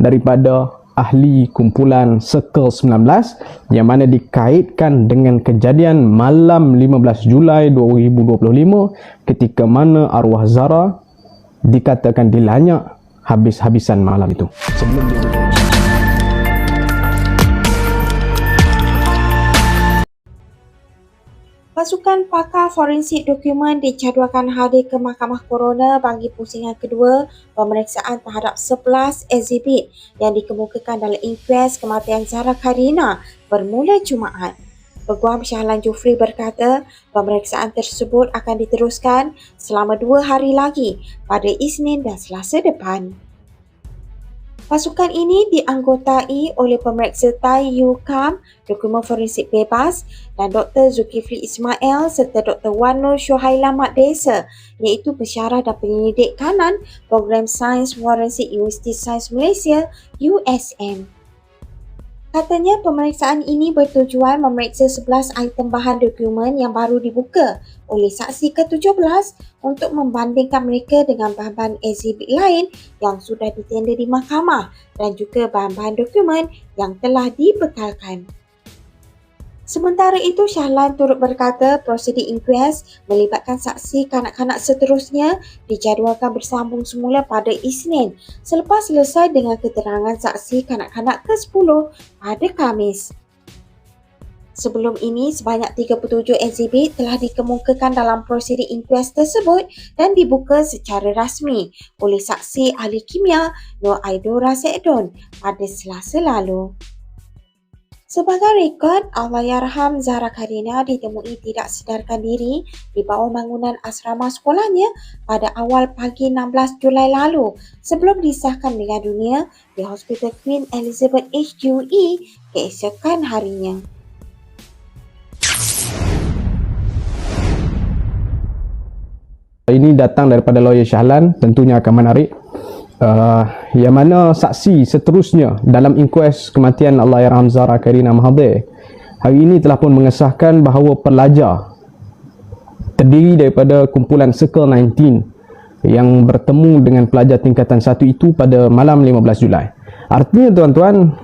daripada ahli kumpulan Circle 19 yang mana dikaitkan dengan kejadian malam 15 Julai 2025 ketika mana arwah Zara dikatakan dilanyak habis-habisan malam itu. Sebelum dia Pasukan pakar forensik dokumen dijadualkan hadir ke Mahkamah Coroner bagi pusingan kedua pemeriksaan terhadap 11 eksibit yang dikemukakan dalam inkues kematian Zara Karina bermula Jumaat. Peguam Syahlan Jufri berkata pemeriksaan tersebut akan diteruskan selama dua hari lagi pada Isnin dan Selasa depan. Pasukan ini dianggotai oleh pemeriksa Tai Yu Kam, dokumen forensik bebas dan Dr. Zulkifli Ismail serta Dr. Wan Nur Syuhaila Mat Desa iaitu pensyarah dan penyelidik kanan program Sains Forensik Universiti Sains Malaysia USM. Katanya pemeriksaan ini bertujuan memeriksa 11 item bahan dokumen yang baru dibuka oleh saksi ke-17 untuk membandingkan mereka dengan bahan-bahan eksibit lain yang sudah ditender di mahkamah dan juga bahan-bahan dokumen yang telah dibekalkan. Sementara itu, Syahlan turut berkata prosedur inquest melibatkan saksi kanak-kanak seterusnya dijadualkan bersambung semula pada Isnin selepas selesai dengan keterangan saksi kanak-kanak ke-10 pada Khamis. Sebelum ini, sebanyak 37 eksibit telah dikemukakan dalam prosedur inquest tersebut dan dibuka secara rasmi oleh saksi ahli kimia Nur Aidura Sekdon pada selasa lalu. Sebagai rekod, Allahyarham Zahra Karina ditemui tidak sedarkan diri di bawah bangunan asrama sekolahnya pada awal pagi 16 Julai lalu sebelum disahkan meninggal dunia di Hospital Queen Elizabeth HQE keesokan harinya. Ini datang daripada lawyer Syahlan, tentunya akan menarik uh, yang mana saksi seterusnya dalam inkues kematian Allah Yarham Zara Karina Mahathir hari ini telah pun mengesahkan bahawa pelajar terdiri daripada kumpulan Circle 19 yang bertemu dengan pelajar tingkatan satu itu pada malam 15 Julai. Artinya tuan-tuan,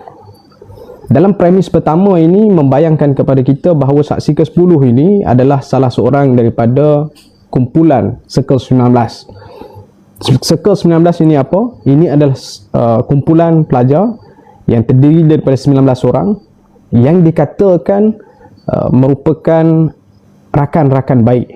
dalam premis pertama ini membayangkan kepada kita bahawa saksi ke-10 ini adalah salah seorang daripada kumpulan Circle 19 Circle 19 ini apa? Ini adalah uh, kumpulan pelajar yang terdiri daripada 19 orang yang dikatakan uh, merupakan rakan-rakan baik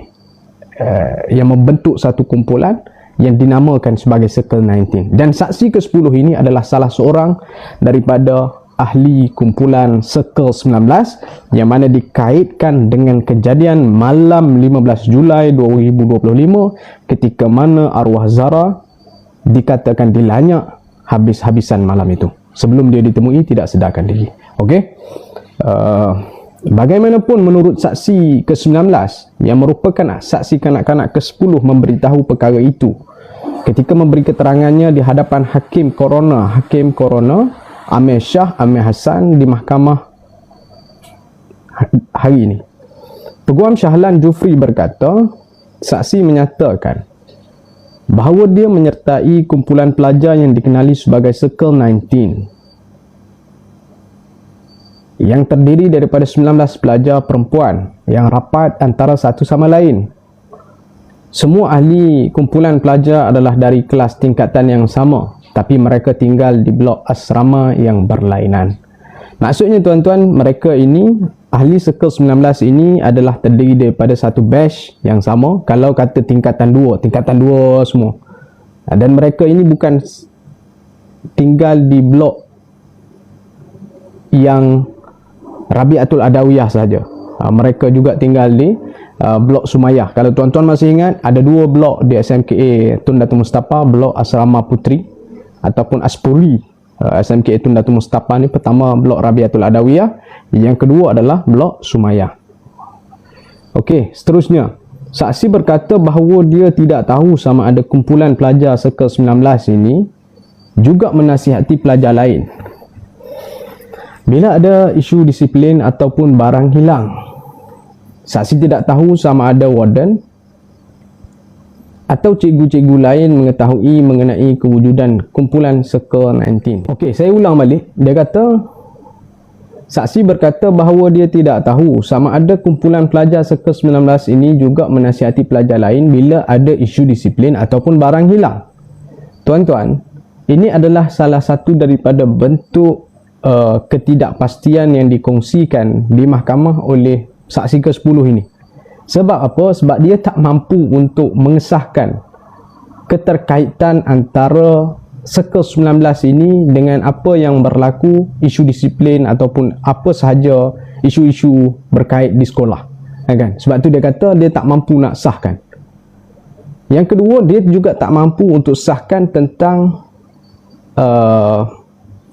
uh, yang membentuk satu kumpulan yang dinamakan sebagai Circle 19. Dan saksi ke-10 ini adalah salah seorang daripada ahli kumpulan Circle 19 yang mana dikaitkan dengan kejadian malam 15 Julai 2025 ketika mana arwah Zara dikatakan dilanyak habis-habisan malam itu. Sebelum dia ditemui tidak sedarkan diri. Okey? Uh, bagaimanapun menurut saksi ke-19 yang merupakan saksi kanak-kanak ke-10 memberitahu perkara itu ketika memberi keterangannya di hadapan hakim korona hakim korona Amir Shah Amir Hassan di mahkamah hari ini. Peguam Syahlan Jufri berkata, saksi menyatakan bahawa dia menyertai kumpulan pelajar yang dikenali sebagai Circle 19 yang terdiri daripada 19 pelajar perempuan yang rapat antara satu sama lain. Semua ahli kumpulan pelajar adalah dari kelas tingkatan yang sama tapi mereka tinggal di blok asrama yang berlainan. Maksudnya tuan-tuan, mereka ini ahli Circle 19 ini adalah terdiri daripada satu batch yang sama kalau kata tingkatan dua, tingkatan dua semua. Dan mereka ini bukan tinggal di blok yang Rabiatul Adawiyah saja. Ha, mereka juga tinggal di uh, blok Sumayah. Kalau tuan-tuan masih ingat, ada dua blok di SMKA Tun Datuk Mustafa, blok Asrama Putri ataupun Aspuri uh, SMK Etun Datuk Mustafa ni pertama blok Rabiatul Adawiyah. Yang kedua adalah blok Sumayah Okey, seterusnya. Saksi berkata bahawa dia tidak tahu sama ada kumpulan pelajar Circle 19 ini juga menasihati pelajar lain. Bila ada isu disiplin ataupun barang hilang saksi tidak tahu sama ada warden atau cikgu-cikgu lain mengetahui mengenai kewujudan kumpulan Circle 19. Okey, saya ulang balik. Dia kata saksi berkata bahawa dia tidak tahu sama ada kumpulan pelajar Circle 19 ini juga menasihati pelajar lain bila ada isu disiplin ataupun barang hilang. Tuan-tuan, ini adalah salah satu daripada bentuk uh, ketidakpastian yang dikongsikan di mahkamah oleh saksi ke-10 ini. Sebab apa? Sebab dia tak mampu untuk mengesahkan keterkaitan antara Circle 19 ini dengan apa yang berlaku isu disiplin ataupun apa sahaja isu-isu berkait di sekolah. Ha, kan? Sebab tu dia kata dia tak mampu nak sahkan. Yang kedua, dia juga tak mampu untuk sahkan tentang uh,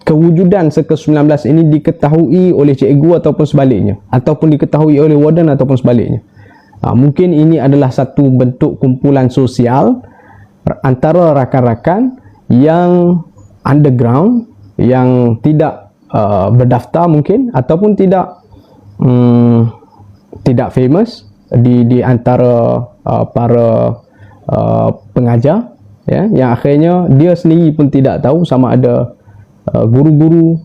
kewujudan Circle 19 ini diketahui oleh cikgu ataupun sebaliknya. Ataupun diketahui oleh warden ataupun sebaliknya. Ha, mungkin ini adalah satu bentuk kumpulan sosial antara rakan-rakan yang underground yang tidak uh, berdaftar mungkin ataupun tidak um, tidak famous di di antara uh, para uh, pengajar ya yang akhirnya dia sendiri pun tidak tahu sama ada uh, guru-guru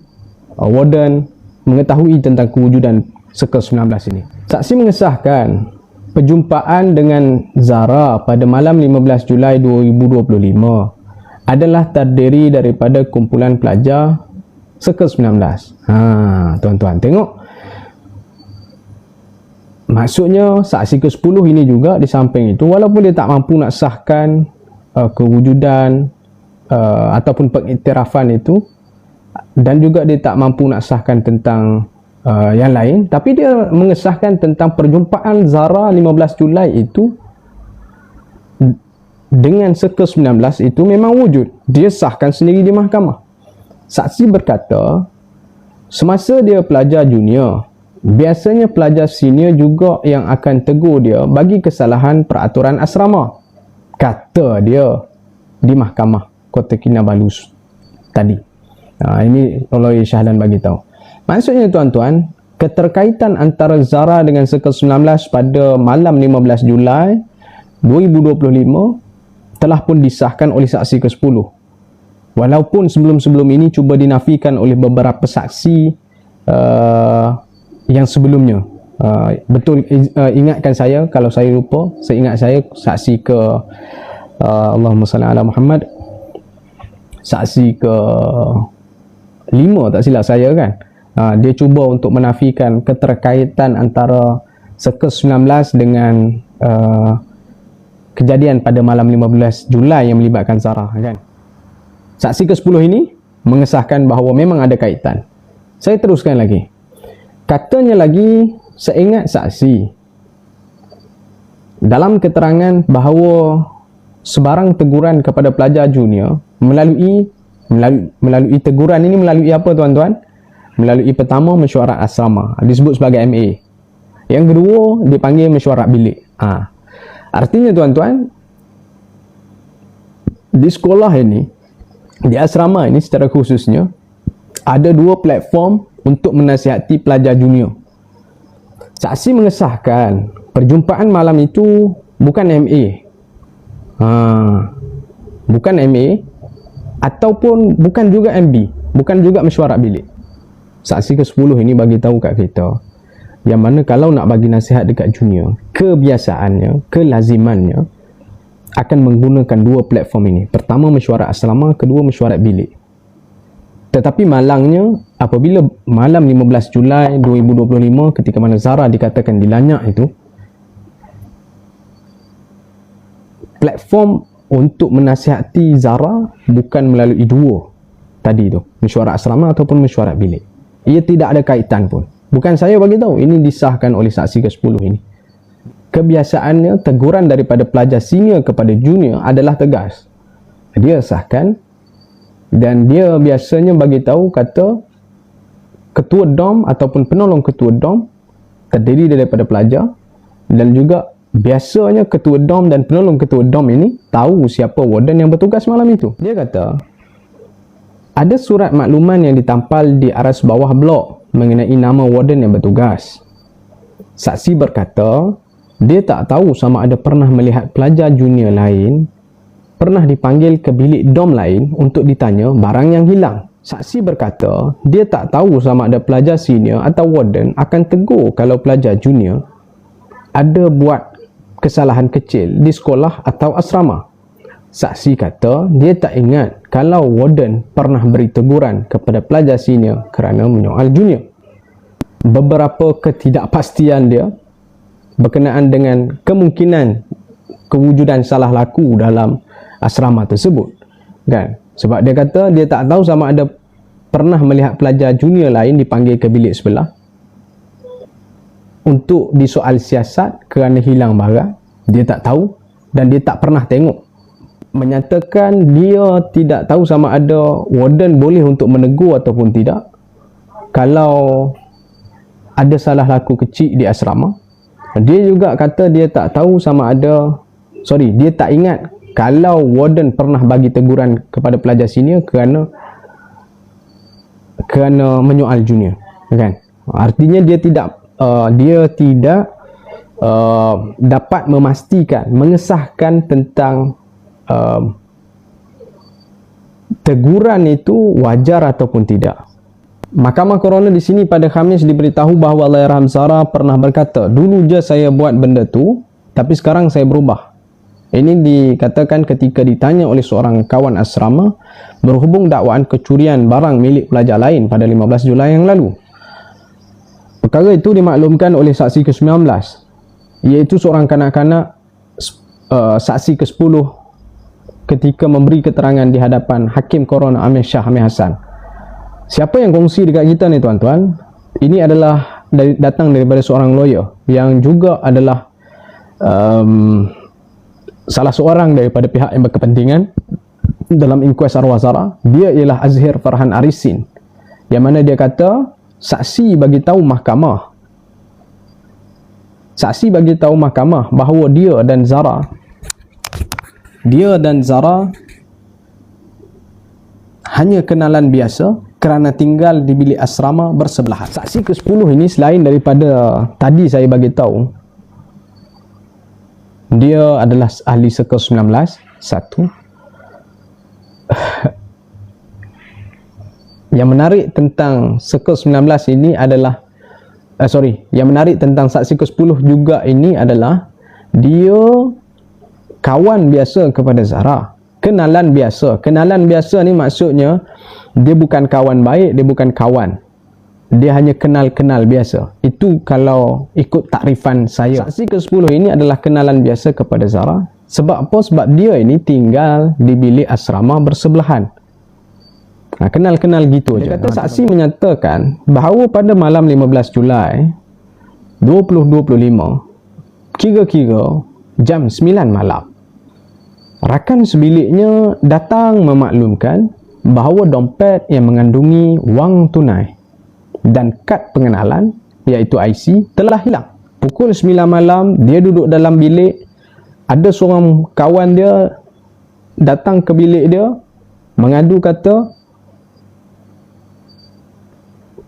uh, warden mengetahui tentang kewujudan Circle 19 ini. Saksi mengesahkan perjumpaan dengan Zara pada malam 15 Julai 2025 adalah terdiri daripada kumpulan pelajar Circle 19. Ha, tuan-tuan tengok. Maksudnya saksi ke-10 ini juga di samping itu walaupun dia tak mampu nak sahkan uh, kewujudan uh, ataupun pengiktirafan itu dan juga dia tak mampu nak sahkan tentang uh, yang lain. Tapi dia mengesahkan tentang perjumpaan Zara 15 Julai itu dengan Circle 19 itu memang wujud. Dia sahkan sendiri di mahkamah. Saksi berkata semasa dia pelajar junior biasanya pelajar senior juga yang akan tegur dia bagi kesalahan peraturan asrama. Kata dia di mahkamah Kota Kinabalu tadi. Ha, ini Oleh Syahlan bagi tahu Maksudnya tuan-tuan, keterkaitan antara Zara dengan Circle 19 pada malam 15 Julai 2025 telah pun disahkan oleh saksi ke-10. Walaupun sebelum-sebelum ini cuba dinafikan oleh beberapa saksi uh, yang sebelumnya. Uh, betul uh, ingatkan saya kalau saya lupa, saya ingat saya saksi ke uh, Allahumma salli ala Muhammad saksi ke lima tak silap saya kan ha, dia cuba untuk menafikan keterkaitan antara Circle 19 dengan uh, kejadian pada malam 15 Julai yang melibatkan Zara kan. Saksi ke-10 ini mengesahkan bahawa memang ada kaitan. Saya teruskan lagi. Katanya lagi seingat saksi dalam keterangan bahawa sebarang teguran kepada pelajar junior melalui melalui, melalui teguran ini melalui apa tuan-tuan? Melalui pertama mesyuarat asrama disebut sebagai MA yang kedua dipanggil mesyuarat bilik. Ha. artinya tuan-tuan di sekolah ini di asrama ini secara khususnya ada dua platform untuk menasihati pelajar junior. Saksi mengesahkan perjumpaan malam itu bukan MA ha. bukan MA ataupun bukan juga MB bukan juga mesyuarat bilik saksi ke-10 ini bagi tahu kat kita yang mana kalau nak bagi nasihat dekat junior kebiasaannya, kelazimannya akan menggunakan dua platform ini. Pertama mesyuarat asrama, kedua mesyuarat bilik. Tetapi malangnya apabila malam 15 Julai 2025 ketika mana Zara dikatakan dilanyak itu platform untuk menasihati Zara bukan melalui dua tadi tu mesyuarat asrama ataupun mesyuarat bilik ia tidak ada kaitan pun. Bukan saya bagi tahu, ini disahkan oleh saksi ke-10 ini. Kebiasaannya teguran daripada pelajar senior kepada junior adalah tegas. Dia sahkan dan dia biasanya bagi tahu kata ketua dom ataupun penolong ketua dom terdiri daripada pelajar dan juga biasanya ketua dom dan penolong ketua dom ini tahu siapa warden yang bertugas malam itu. Dia kata ada surat makluman yang ditampal di aras bawah blok mengenai nama warden yang bertugas. Saksi berkata, dia tak tahu sama ada pernah melihat pelajar junior lain pernah dipanggil ke bilik dom lain untuk ditanya barang yang hilang. Saksi berkata, dia tak tahu sama ada pelajar senior atau warden akan tegur kalau pelajar junior ada buat kesalahan kecil di sekolah atau asrama. Saksi kata, dia tak ingat kalau warden pernah beri teguran kepada pelajar senior kerana menyoal junior. Beberapa ketidakpastian dia berkenaan dengan kemungkinan kewujudan salah laku dalam asrama tersebut kan? Sebab dia kata dia tak tahu sama ada pernah melihat pelajar junior lain dipanggil ke bilik sebelah untuk disoal siasat kerana hilang barang. Dia tak tahu dan dia tak pernah tengok menyatakan dia tidak tahu sama ada warden boleh untuk menegur ataupun tidak kalau ada salah laku kecil di asrama. Dia juga kata dia tak tahu sama ada sorry dia tak ingat kalau warden pernah bagi teguran kepada pelajar senior kerana kerana menyoal junior kan? Artinya dia tidak uh, dia tidak uh, dapat memastikan mengesahkan tentang uh, teguran itu wajar ataupun tidak Mahkamah Korona di sini pada Khamis diberitahu bahawa Allahyarham Zara pernah berkata, dulu je saya buat benda tu, tapi sekarang saya berubah. Ini dikatakan ketika ditanya oleh seorang kawan asrama berhubung dakwaan kecurian barang milik pelajar lain pada 15 Julai yang lalu. Perkara itu dimaklumkan oleh saksi ke-19 iaitu seorang kanak-kanak uh, saksi ke-10 ketika memberi keterangan di hadapan Hakim Korona Amir Shah Amir Hassan. Siapa yang kongsi dekat kita ni tuan-tuan? Ini adalah dari, datang daripada seorang lawyer yang juga adalah um, salah seorang daripada pihak yang berkepentingan dalam inkuas arwah Zara dia ialah Azhir Farhan Arisin yang mana dia kata saksi bagi tahu mahkamah saksi bagi tahu mahkamah bahawa dia dan Zara dia dan Zara hanya kenalan biasa kerana tinggal di bilik asrama bersebelahan. Saksi ke-10 ini selain daripada tadi saya bagi tahu dia adalah ahli circle 19 satu yang menarik tentang circle 19 ini adalah uh, sorry yang menarik tentang saksi ke-10 juga ini adalah dia kawan biasa kepada Zara kenalan biasa kenalan biasa ni maksudnya dia bukan kawan baik dia bukan kawan dia hanya kenal-kenal biasa. Itu kalau ikut takrifan saya. Saksi ke-10 ini adalah kenalan biasa kepada Zara. Sebab apa? Sebab dia ini tinggal di bilik asrama bersebelahan. Nah, kenal-kenal gitu dia kata saksi menyatakan bahawa pada malam 15 Julai 2025 kira-kira jam 9 malam rakan sebiliknya datang memaklumkan bahawa dompet yang mengandungi wang tunai dan kad pengenalan iaitu IC telah hilang. Pukul 9 malam dia duduk dalam bilik ada seorang kawan dia datang ke bilik dia mengadu kata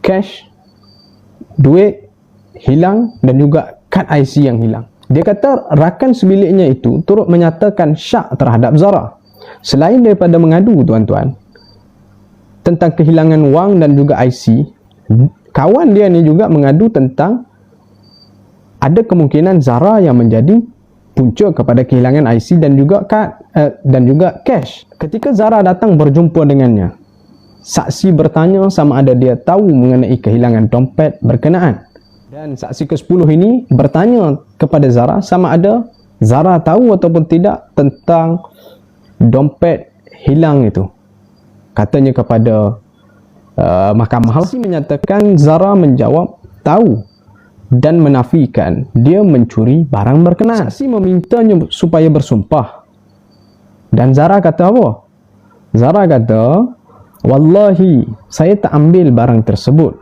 cash duit hilang dan juga kad IC yang hilang. Dia kata rakan sebiliknya itu turut menyatakan syak terhadap Zara. Selain daripada mengadu tuan-tuan tentang kehilangan wang dan juga IC, kawan dia ni juga mengadu tentang ada kemungkinan Zara yang menjadi punca kepada kehilangan IC dan juga kad eh, dan juga cash. Ketika Zara datang berjumpa dengannya, saksi bertanya sama ada dia tahu mengenai kehilangan dompet berkenaan. Dan saksi ke-10 ini bertanya kepada Zara sama ada Zara tahu ataupun tidak tentang dompet hilang itu. Katanya kepada uh, mahkamah Saksi menyatakan Zara menjawab tahu dan menafikan dia mencuri barang berkenaan. Saksi memintanya supaya bersumpah. Dan Zara kata apa? Zara kata, Wallahi, saya tak ambil barang tersebut.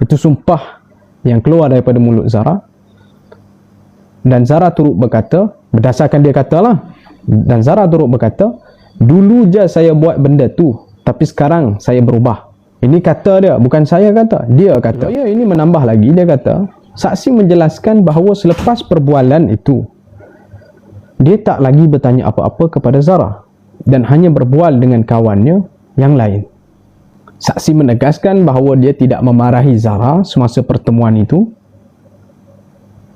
Itu sumpah yang keluar daripada mulut Zara. Dan Zara turut berkata, berdasarkan dia katalah, dan Zara turut berkata, dulu je saya buat benda tu, tapi sekarang saya berubah. Ini kata dia, bukan saya kata. Dia kata. Lawyer ini menambah lagi, dia kata, saksi menjelaskan bahawa selepas perbualan itu dia tak lagi bertanya apa-apa kepada Zara dan hanya berbual dengan kawannya yang lain. Saksi menegaskan bahawa dia tidak memarahi Zara semasa pertemuan itu.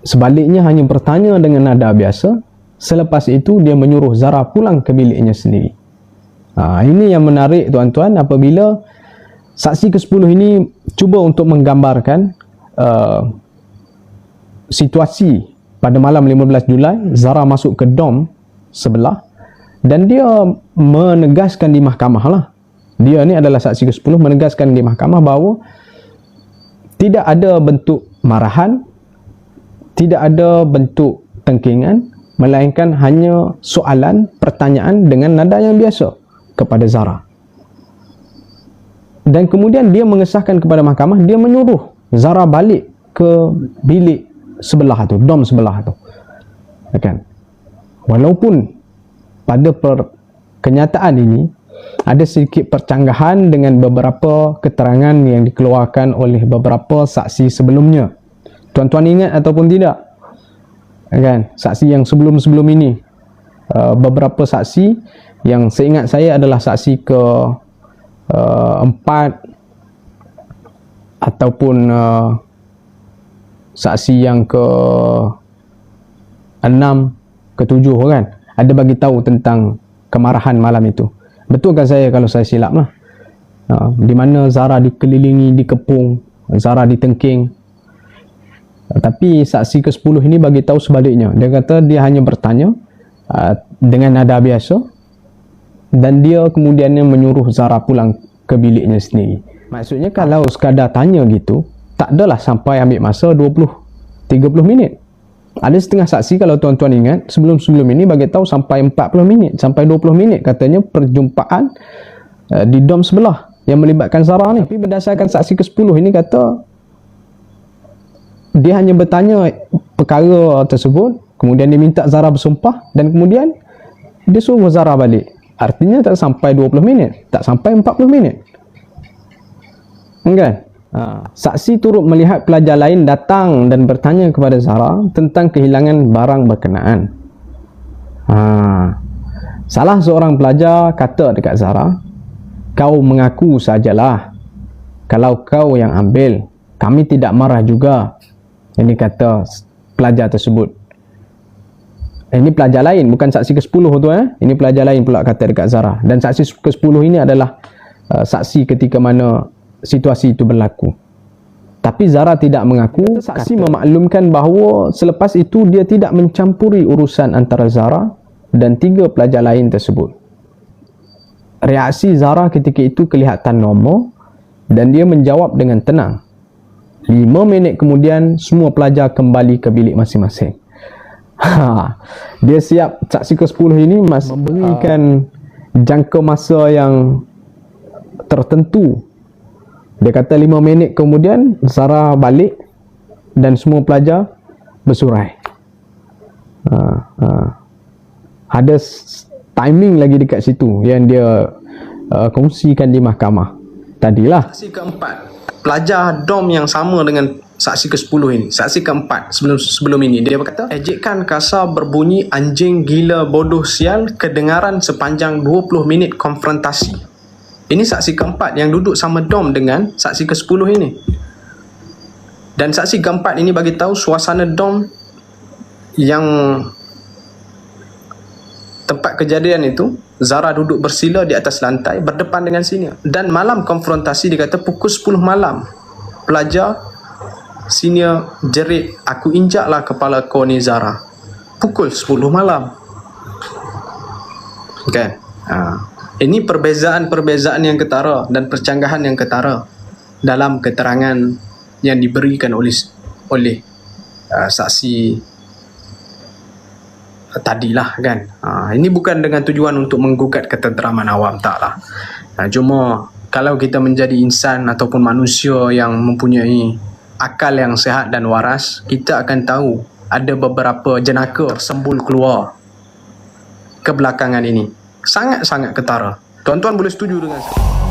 Sebaliknya hanya bertanya dengan nada biasa. Selepas itu dia menyuruh Zara pulang ke biliknya sendiri. Ha, ini yang menarik tuan-tuan apabila saksi ke-10 ini cuba untuk menggambarkan uh, situasi pada malam 15 Julai Zara masuk ke dom sebelah dan dia menegaskan di mahkamah lah dia ni adalah saksi ke-10 menegaskan di mahkamah bahawa tidak ada bentuk marahan tidak ada bentuk tengkingan melainkan hanya soalan pertanyaan dengan nada yang biasa kepada Zara dan kemudian dia mengesahkan kepada mahkamah dia menyuruh Zara balik ke bilik sebelah tu, dom sebelah tu. Kan? Walaupun pada per, kenyataan ini ada sedikit percanggahan dengan beberapa keterangan yang dikeluarkan oleh beberapa saksi sebelumnya. Tuan-tuan ingat ataupun tidak? Kan? Saksi yang sebelum-sebelum ini uh, beberapa saksi yang seingat saya adalah saksi ke uh, empat ataupun uh, saksi yang ke enam ke tujuh kan ada bagi tahu tentang kemarahan malam itu betul kan saya kalau saya silap lah ha, di mana Zara dikelilingi dikepung Zara ditengking tapi saksi ke sepuluh ini bagi tahu sebaliknya. Dia kata dia hanya bertanya ha, dengan nada biasa dan dia kemudiannya menyuruh Zara pulang ke biliknya sendiri. Maksudnya kalau sekadar tanya gitu tak adalah sampai ambil masa 20 30 minit. Ada setengah saksi kalau tuan-tuan ingat sebelum-sebelum ini bagi tahu sampai 40 minit sampai 20 minit. Katanya perjumpaan uh, di dom sebelah yang melibatkan Zara ni. Tapi berdasarkan saksi ke-10 ini kata dia hanya bertanya perkara tersebut kemudian dia minta Zara bersumpah dan kemudian dia suruh Zara balik artinya tak sampai 20 minit tak sampai 40 minit kan Ha, saksi turut melihat pelajar lain datang dan bertanya kepada Zara tentang kehilangan barang berkenaan. Ha, salah seorang pelajar kata dekat Zara, kau mengaku sajalah. Kalau kau yang ambil, kami tidak marah juga. Ini kata pelajar tersebut. Eh, ini pelajar lain, bukan saksi ke-10 tu eh. Ini pelajar lain pula kata dekat Zara. Dan saksi ke-10 ini adalah uh, saksi ketika mana situasi itu berlaku. Tapi Zara tidak mengaku, saksi memaklumkan bahawa selepas itu dia tidak mencampuri urusan antara Zara dan tiga pelajar lain tersebut. Reaksi Zara ketika itu kelihatan normal dan dia menjawab dengan tenang. Lima minit kemudian, semua pelajar kembali ke bilik masing-masing. Ha, dia siap saksi ke-10 ini masih memberikan jangka masa yang tertentu dia kata lima minit kemudian Zara balik dan semua pelajar bersurai. Ha, ha. Ada timing lagi dekat situ yang dia uh, kongsikan di mahkamah. Tadilah. Saksi keempat, pelajar dom yang sama dengan saksi ke-10 ini. Saksi keempat sebelum sebelum ini dia berkata, ejekan kasar berbunyi anjing gila bodoh sial kedengaran sepanjang 20 minit konfrontasi. Ini saksi keempat yang duduk sama dom dengan saksi ke-10 ini. Dan saksi keempat ini bagi tahu suasana dom yang tempat kejadian itu Zara duduk bersila di atas lantai berdepan dengan senior. Dan malam konfrontasi dikata pukul 10 malam. Pelajar senior jerit, aku injaklah kepala kau ni Zara. Pukul 10 malam. Okay. Ha. Ini perbezaan-perbezaan yang ketara dan percanggahan yang ketara dalam keterangan yang diberikan oleh oleh uh, saksi tadilah kan. Uh, ini bukan dengan tujuan untuk menggugat ketenteraman awam taklah. Uh, cuma kalau kita menjadi insan ataupun manusia yang mempunyai akal yang sehat dan waras, kita akan tahu ada beberapa jenaka tersembul keluar kebelakangan ini sangat-sangat ketara. Tuan-tuan boleh setuju dengan saya.